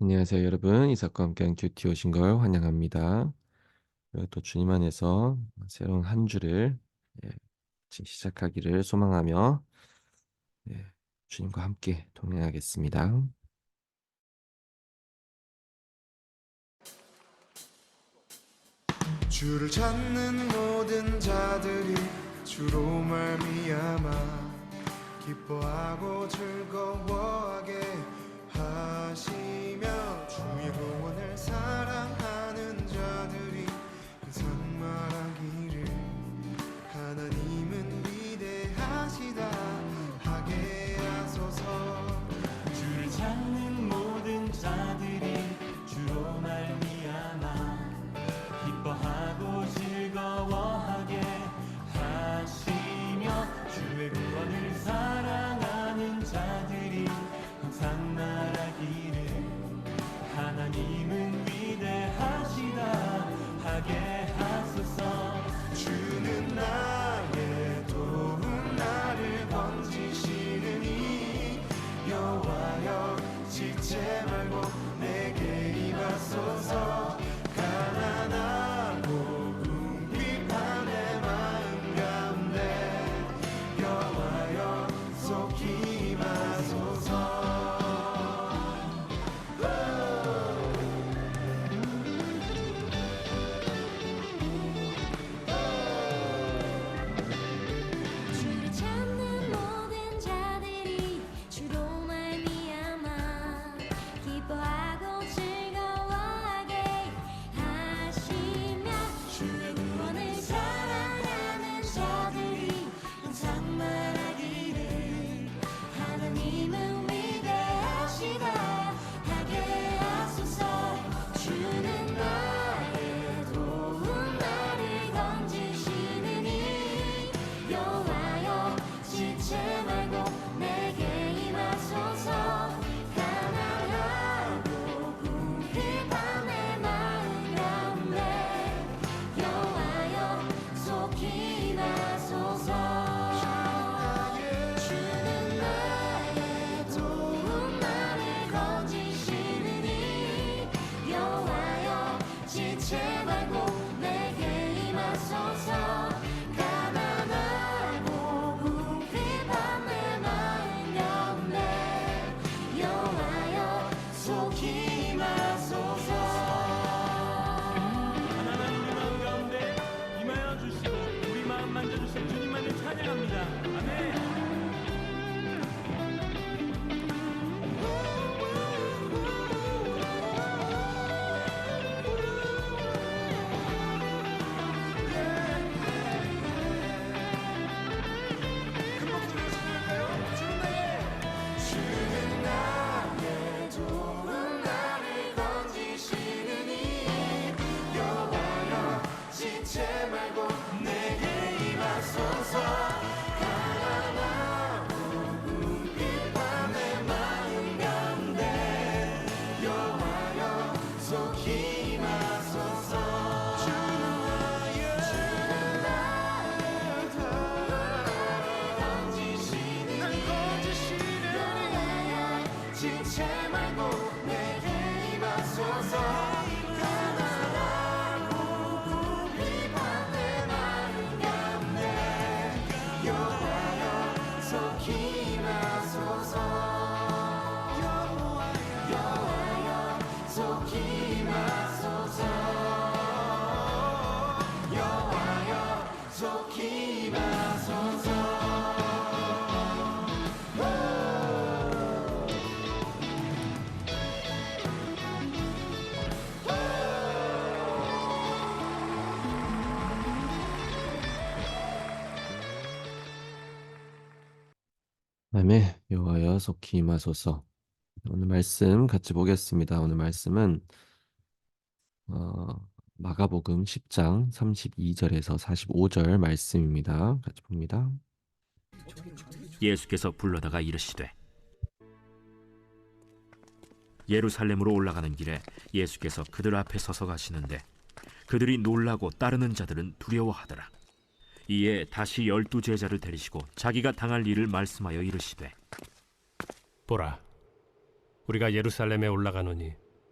안녕하세요, 여러분. 이삭과 함께한 큐티 오신 걸 환영합니다. 또 주님 안에서 새로운 한 주를 예, 시작하기를 소망하며 예, 주님과 함께 동행하겠습니다. 주를 찾는 모든 자들이 주로 말미암아 기뻐하고 즐거워하게 하시며 주의 구원을 사랑 속히 임하소서 아멘. 여호와여 속히 임하소서. 오늘 말씀 같이 보겠습니다. 오늘 말씀은 어, 마가복음 10장 32절에서 45절 말씀입니다. 같이 봅니다. 예수께서 불러다가 이르시되 예루살렘으로 올라가는 길에 예수께서 그들 앞에 서서 가시는데 그들이 놀라고 따르는 자들은 두려워하더라. 이에 다시 열두 제자를 데리시고 자기가 당할 일을 말씀하여 이르시되 보라, 우리가 예루살렘에 올라가노니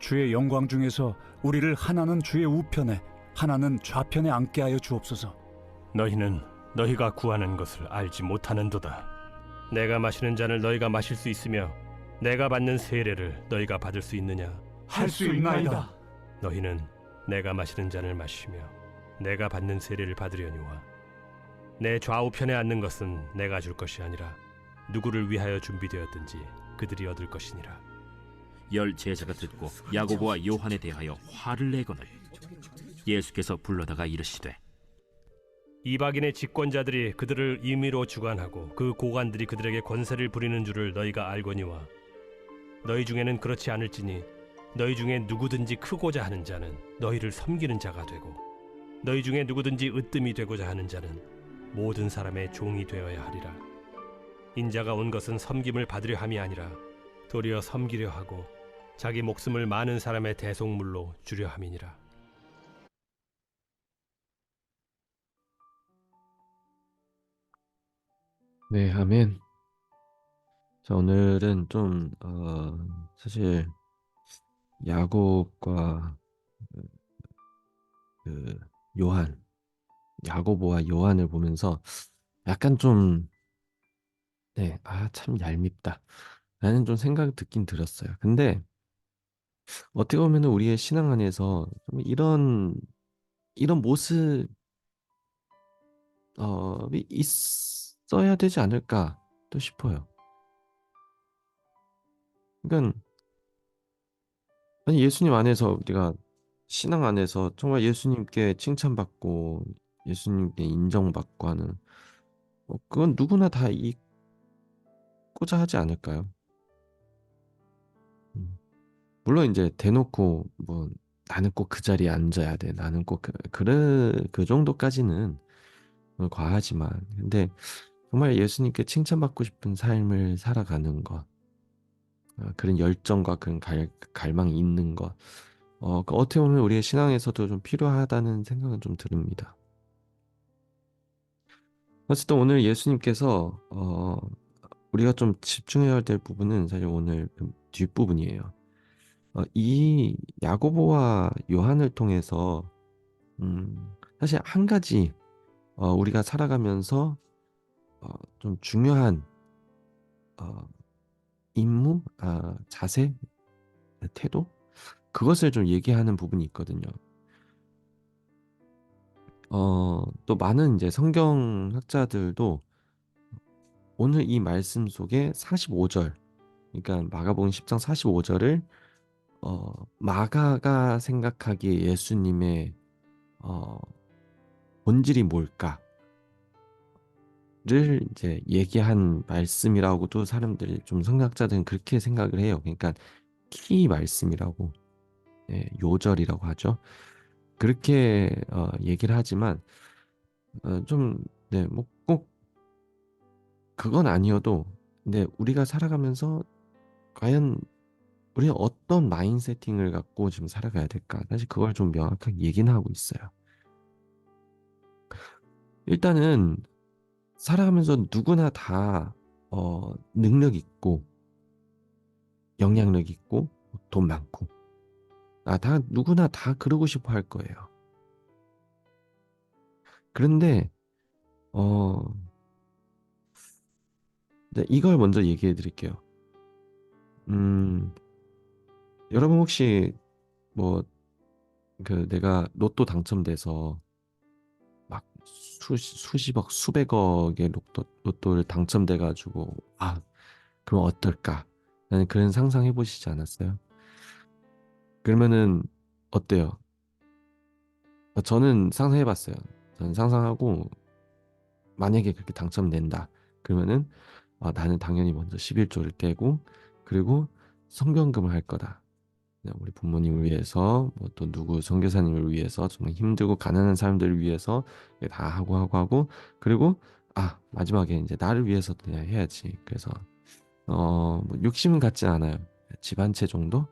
주의 영광 중에서 우리를 하나는 주의 우편에 하나는 좌편에 앉게 하여 주옵소서. 너희는 너희가 구하는 것을 알지 못하는도다. 내가 마시는 잔을 너희가 마실 수 있으며 내가 받는 세례를 너희가 받을 수 있느냐? 할 수 있나이다. 너희는 내가 마시는 잔을 마시며 내가 받는 세례를 받으려니와 내 좌우편에 앉는 것은 내가 줄 것이 아니라 누구를 위하여 준비되었든지 그들이 얻을 것이니라. 열 제자가 듣고 야고보와 요한에 대하여 화를 내거늘 예수께서 불러다가 이르시되 이방인의 집권자들이 그들을 임의로 주관하고 그 고관들이 그들에게 권세를 부리는 줄을 너희가 알거니와 너희 중에는 그렇지 않을지니 너희 중에 누구든지 크고자 하는 자는 너희를 섬기는 자가 되고 너희 중에 누구든지 으뜸이 되고자 하는 자는 모든 사람의 종이 되어야 하리라. 인자가 온 것은 섬김을 받으려 함이 아니라 도리어 섬기려 하고 자기 목숨을 많은 사람의 대속물로 주려 함이니라 네, 아멘. 자, 오늘은 좀, 어, 사실, 야곱과 그, 그 요한, 야고보와 요한을 보면서 약간 좀, 네, 아, 참 얄밉다. 라는 좀 생각이 듣긴 들었어요. 근데 어떻게 보면 우리의 신앙 안에서 좀 이런, 이런 모습, 어, 이 있어야 되지 않을까 또 싶어요. 그러니까 아니 예수님 안에서 우리가 신앙 안에서 정말 예수님께 칭찬받고 예수님께 인정받고 하는 뭐 그건 누구나 다 있고자 하지 않을까요? 음. 물론 이제 대놓고 뭐 나는 꼭 그 자리에 앉아야 돼. 나는 꼭 그, 그, 그 정도까지는 과하지만 근데 정말 예수님께 칭찬받고 싶은 삶을 살아가는 것 어, 그런 열정과 그런 갈, 갈망이 있는 것 어, 그 어떻게 보면 우리의 신앙에서도 좀 필요하다는 생각은 좀 듭니다. 어쨌든 오늘 예수님께서 어, 우리가 좀 집중해야 될 부분은 사실 오늘 그 뒷부분이에요. 어, 이 야고보와 요한을 통해서 음, 사실 한 가지 어, 우리가 살아가면서 어, 좀 중요한 어, 임무, 아, 자세, 태도 그것을 좀 얘기하는 부분이 있거든요. 어, 또 많은 이제 성경 학자들도 오늘 이 말씀 속에 45절, 그러니까 마가복음 10장 45절을 어, 마가가 생각하기에 예수님의 어, 본질이 뭘까를 이제 얘기한 말씀이라고도 사람들이 좀 성경학자들은 그렇게 생각을 해요. 그러니까 키 말씀이라고 예, 요절이라고 하죠. 그렇게 어, 얘기를 하지만 어, 좀 네, 뭐 꼭 그건 아니어도 근데 우리가 살아가면서 과연 우리가 어떤 마인 세팅을 갖고 지금 살아가야 될까? 사실 그걸 좀 명확하게 얘기는 하고 있어요. 일단은 살아가면서 누구나 다 어, 능력 있고 영향력 있고 돈 많고 아, 다 누구나 다 그러고 싶어 할 거예요. 그런데 어 네, 이걸 먼저 얘기해 드릴게요. 음, 여러분 혹시 뭐 그 내가 로또 당첨돼서 막 수, 수십억, 수백억의 로또, 로또를 당첨돼 가지고 아, 그럼 어떨까? 라는 그런 상상해 보시지 않았어요? 그러면은 어때요? 어, 저는 상상해 봤어요. 저는 상상하고 만약에 그렇게 당첨된다. 그러면은 아, 나는 당연히 먼저 11조를 떼고 그리고 성경금을 할 거다. 그냥 우리 부모님을 위해서 뭐 또 누구 선교사님을 위해서 정말 힘들고 가난한 사람들을 위해서 다 하고 하고 하고 그리고 아 마지막에 이제 나를 위해서 그냥 해야지. 그래서 어 뭐 욕심은 갖지 않아요. 집 한 채 정도?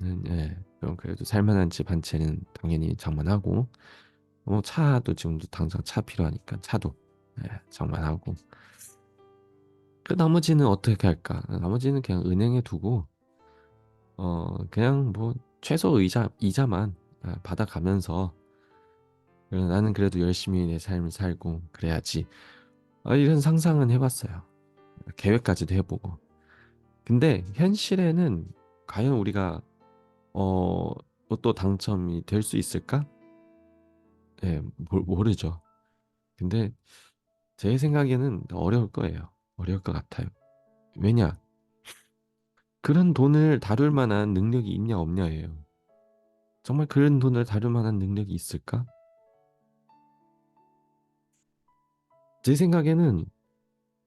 는 예. 그럼 그래도 살만한 집 한 채는 당연히 장만하고 뭐 차도 지금도 당장 차 필요하니까 차도 예 장만하고. 그 나머지는 어떻게 할까? 나머지는 그냥 은행에 두고 어 그냥 뭐 최소 의자 이자만 아, 받아가면서 나는 그래도 열심히 내 삶을 살고 그래야지 아, 이런 상상은 해봤어요 계획까지도 해보고 근데 현실에는 과연 우리가 어또 당첨이 될 수 있을까? 예, 모- 모르죠. 근데 제 생각에는 어려울 거예요. 어려울 것 같아요. 왜냐? 그런 돈을 다룰 만한 능력이 있냐 없냐예요. 정말 그런 돈을 다룰 만한 능력이 있을까? 제 생각에는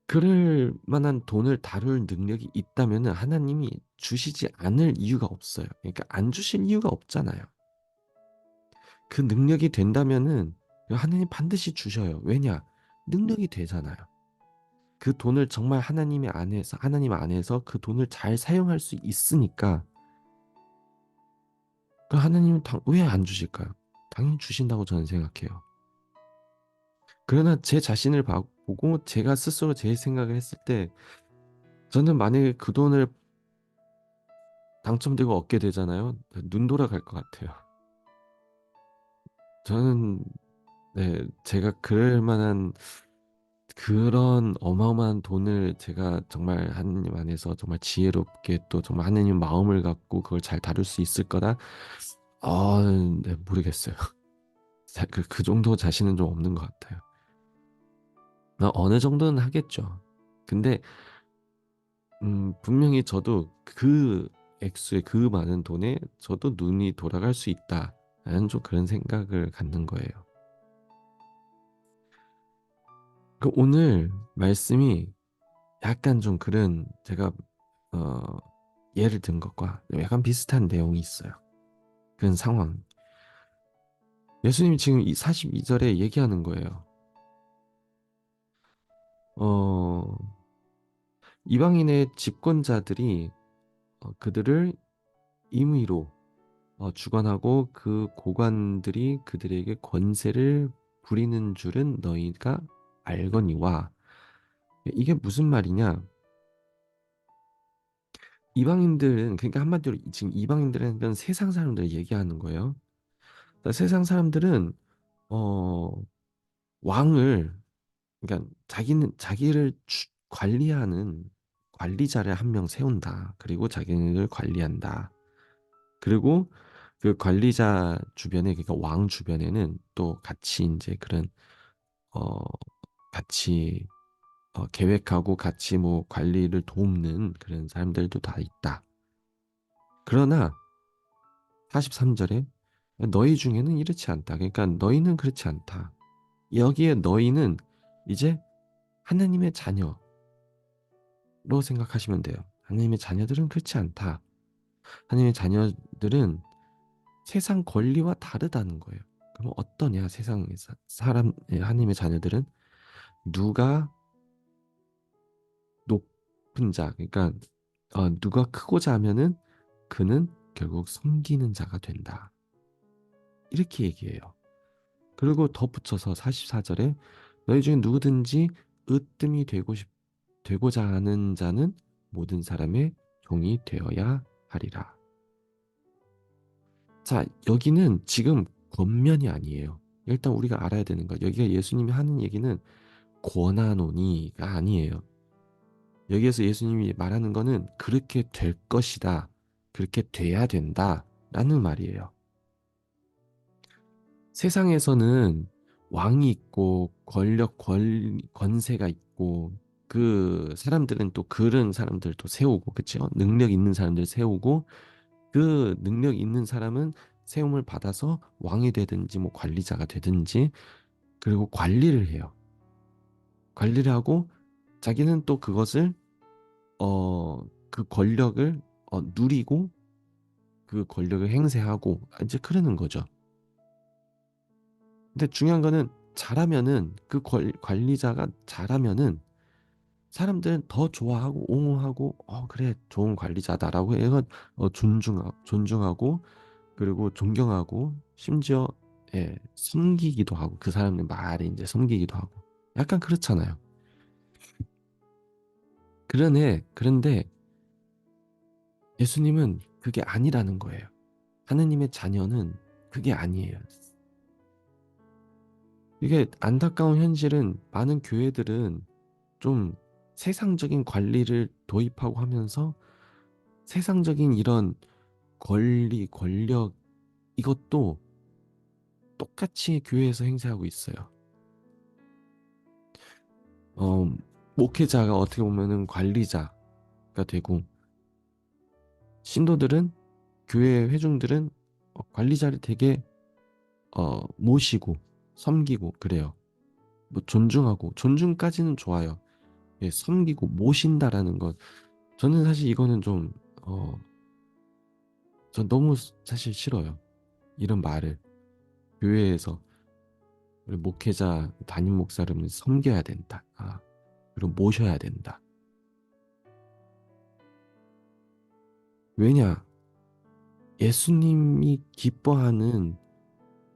그럴 만한 돈을 다룰 능력이 있다면 하나님이 주시지 않을 이유가 없어요. 그러니까 안 주실 이유가 없잖아요. 그 능력이 된다면은 하나님 반드시 주셔요. 왜냐? 능력이 되잖아요. 그 돈을 정말 하나님의 안에서 하나님 안에서 그 돈을 잘 사용할 수 있으니까 그 하나님은 왜 안 주실까요? 당연히 주신다고 저는 생각해요. 그러나 제 자신을 봐- 보고 제가 스스로 제 생각을 했을 때 저는 만약에 그 돈을 당첨되고 얻게 되잖아요. 눈 돌아갈 것 같아요. 저는 네, 제가 그럴 만한 그런 어마어마한 돈을 제가 정말 하나님 안에서 정말 지혜롭게 또 정말 하나님 마음을 갖고 그걸 잘 다룰 수 있을 거다. 아, 네, 모르겠어요. 자, 그, 그 정도 자신은 좀 없는 것 같아요. 나 어느 정도는 하겠죠. 근데 음, 분명히 저도 그 액수의 그 많은 돈에 저도 눈이 돌아갈 수 있다라는 좀 그런 생각을 갖는 거예요. 그 오늘 말씀이 약간 좀 그런 제가 어, 예를 든 것과 약간 비슷한 내용이 있어요. 그런 상황. 예수님이 지금 이 42절에 얘기하는 거예요. 어, 이방인의 집권자들이 어, 그들을 임의로 어, 주관하고 그 고관들이 그들에게 권세를 부리는 줄은 너희가 알거니와 이게 무슨 말이냐? 이방인들은 그러니까 한마디로 지금 이방인들은 세상 사람들을 얘기하는 거예요. 그러니까 세상 사람들은 어 왕을 그러니까 자기는 자기를 주- 관리하는 관리자를 한 명 세운다. 그리고 자기를 관리한다. 그리고 그 관리자 주변에 그러니까 왕 주변에는 또 같이 이제 그런 어 같이 어, 계획하고 같이 뭐 관리를 돕는 그런 사람들도 다 있다. 그러나 43절에 너희 중에는 이렇지 않다. 그러니까 너희는 그렇지 않다. 여기에 너희는 이제 하나님의 자녀로 생각하시면 돼요. 하나님의 자녀들은 그렇지 않다. 하나님의 자녀들은 세상 권리와 다르다는 거예요. 그럼 어떠냐? 세상 사람 하나님의 자녀들은 누가 높은 자, 그러니까 어, 누가 크고자 하면은 그는 결국 섬기는 자가 된다. 이렇게 얘기해요. 그리고 덧붙여서 44절에 너희 중에 누구든지 으뜸이 되고 싶 되고자 하는 자는 모든 사람의 종이 되어야 하리라. 자, 여기는 지금 권면이 아니에요. 일단 우리가 알아야 되는 거. 여기가 예수님이 하는 얘기는 권하노니가 아니에요. 여기에서 예수님이 말하는 거는 그렇게 될 것이다. 그렇게 돼야 된다. 라는 말이에요. 세상에서는 왕이 있고 권력, 권, 권세가 있고 그 사람들은 또 그런 사람들도 세우고 그렇죠? 능력 있는 사람들 세우고 그 능력 있는 사람은 세움을 받아서 왕이 되든지 뭐 관리자가 되든지 그리고 관리를 해요. 관리를 하고 자기는 또 그것을 어 그 권력을 어 누리고 그 권력을 행세하고 이제 그러는 거죠. 근데 중요한 거는 잘하면은 그 권- 관리자가 잘하면은 사람들은 더 좋아하고 옹호하고 어 그래 좋은 관리자다라고 해서 어, 존중하, 존중하고 그리고 존경하고 심지어 예, 섬기기도 하고 그 사람의 말에 이제 섬기기도 하고 약간 그렇잖아요. 그러네 그런데 예수님은 그게 아니라는 거예요. 하느님의 자녀는 그게 아니에요. 이게 안타까운 현실은 많은 교회들은 좀 세상적인 관리를 도입하고 하면서 세상적인 이런 권리, 권력 이것도 똑같이 교회에서 행사하고 있어요. 어, 목회자가 어떻게 보면은 관리자가 되고 신도들은 교회 회중들은 어, 관리자를 되게 어, 모시고 섬기고 그래요. 뭐 존중하고 존중까지는 좋아요. 예, 섬기고 모신다라는 것 저는 사실 이거는 좀 어, 전 너무 사실 싫어요. 이런 말을 교회에서 목회자 담임 목사를 섬겨야 된다. 아, 그리고 모셔야 된다. 왜냐? 예수님이 기뻐하는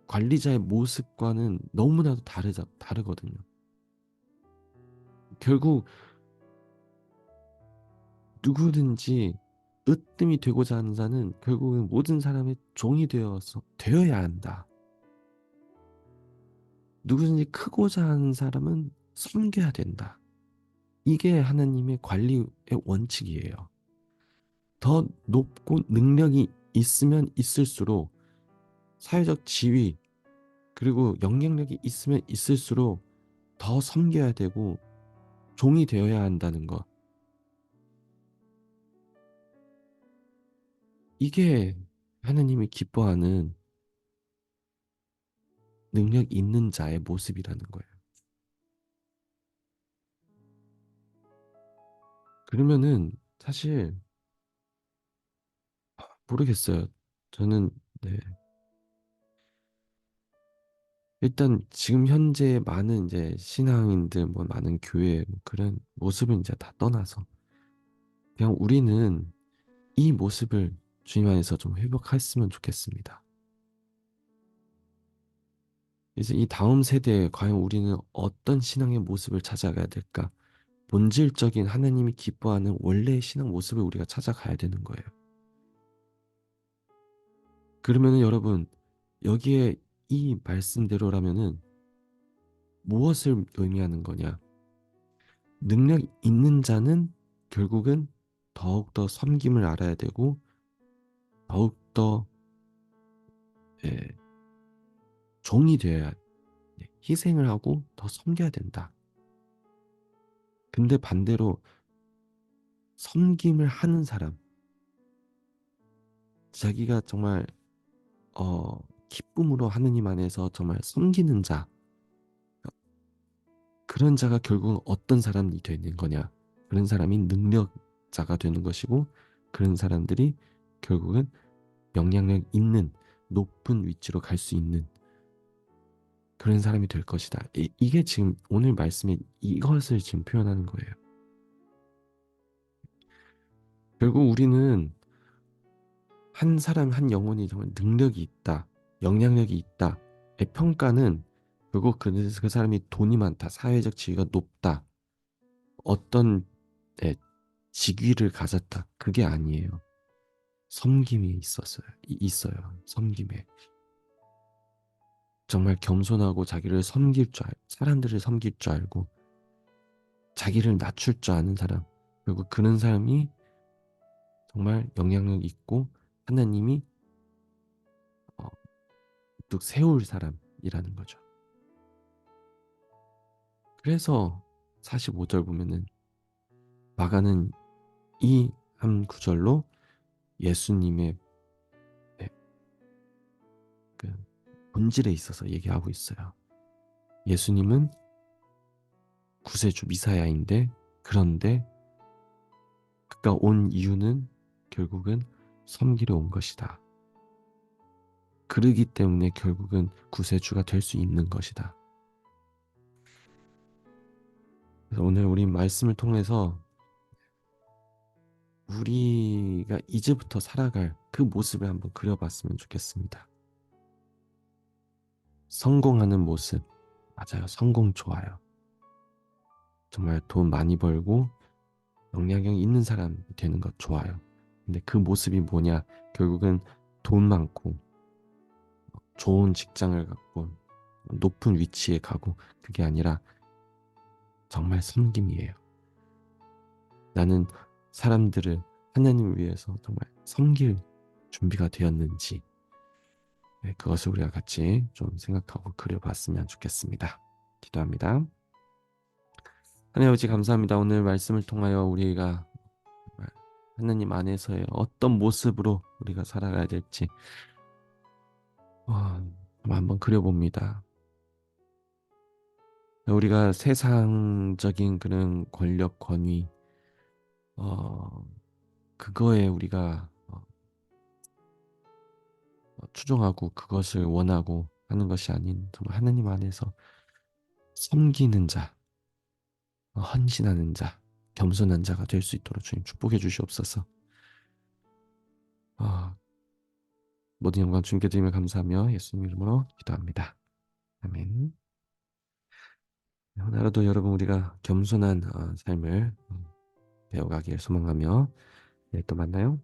관리자의 모습과는 너무나도 다르자, 다르거든요. 결국 누구든지 으뜸이 되고자 하는 자는 결국은 모든 사람의 종이 되어서 되어야 한다. 누구든지 크고자 하는 사람은 섬겨야 된다. 이게 하나님의 관리의 원칙이에요. 더 높고 능력이 있으면 있을수록 사회적 지위 그리고 영향력이 있으면 있을수록 더 섬겨야 되고 종이 되어야 한다는 것. 이게 하나님이 기뻐하는 능력 있는 자의 모습이라는 거예요. 그러면은 사실 모르겠어요. 저는 네. 일단 지금 현재 많은 이제 신앙인들 뭐 많은 교회 뭐 그런 모습은 이제 다 떠나서 그냥 우리는 이 모습을 주님 안에서 좀 회복했으면 좋겠습니다. 이제 이 다음 세대에 과연 우리는 어떤 신앙의 모습을 찾아가야 될까? 본질적인 하나님이 기뻐하는 원래의 신앙 모습을 우리가 찾아가야 되는 거예요. 그러면은 여러분 여기에 이 말씀대로라면은 무엇을 의미하는 거냐? 능력 있는 자는 결국은 더욱더 섬김을 알아야 되고 더욱더 예, 종이 되어야 예, 희생을 하고 더 섬겨야 된다. 근데 반대로 섬김을 하는 사람. 자기가 정말 어, 기쁨으로 하느님 안에서 정말 섬기는 자. 그런 자가 결국은 어떤 사람이 되는 거냐? 그런 사람이 능력자가 되는 것이고 그런 사람들이 결국은 영향력 있는 높은 위치로 갈 수 있는 그런 사람이 될 것이다. 이, 이게 지금 오늘 말씀이 이것을 지금 표현하는 거예요. 결국 우리는 한 사람 한 영혼이 정말 능력이 있다, 영향력이 있다. 의 평가는 결국 그, 그 사람이 돈이 많다, 사회적 지위가 높다, 어떤 예, 직위를 가졌다. 그게 아니에요. 섬김이 있었어요. 이- 있어요. 섬김에. 정말 겸손하고 자기를 섬길 줄 알, 사람들을 섬길 줄 알고 자기를 낮출 줄 아는 사람. 그리고 그런 사람이 정말 영향력 있고 하나님이 어, 뚝 세울 사람이라는 거죠. 그래서 45절 보면은 마가는 이 한 구절로 예수님의 네, 그 본질에 있어서 얘기하고 있어요. 예수님은 구세주 미사야인데 그런데 그가 온 이유는 결국은 섬기러 온 것이다. 그러기 때문에 결국은 구세주가 될 수 있는 것이다. 그래서 오늘 우리 말씀을 통해서 우리가 이제부터 살아갈 그 모습을 한번 그려봤으면 좋겠습니다. 성공하는 모습, 맞아요. 성공 좋아요. 정말 돈 많이 벌고 영향력 있는 사람이 되는 것 좋아요. 근데 그 모습이 뭐냐? 결국은 돈 많고 좋은 직장을 갖고 높은 위치에 가고 그게 아니라 정말 섬김이에요. 나는 사람들을 하나님을 위해서 정말 섬길 준비가 되었는지 네, 그것을 우리가 같이 좀 생각하고 그려봤으면 좋겠습니다. 기도합니다. 하나님 아버지 감사합니다. 오늘 말씀을 통하여 우리가 하나님 안에서의 어떤 모습으로 우리가 살아가야 될지 어, 한번 그려봅니다. 우리가 세상적인 그런 권력, 권위, 어, 그거에 우리가 추종하고 그것을 원하고 하는 것이 아닌 정말 하나님 안에서 섬기는 자, 어, 헌신하는 자, 겸손한 자가 될 수 있도록 주님 축복해 주시옵소서. 어, 모든 영광 주님께 드리며 감사하며 예수님 이름으로 기도합니다. 아멘. 네, 오늘 하루도 여러분 우리가 겸손한 어, 삶을 어, 배워가길 소망하며 내일 또 만나요.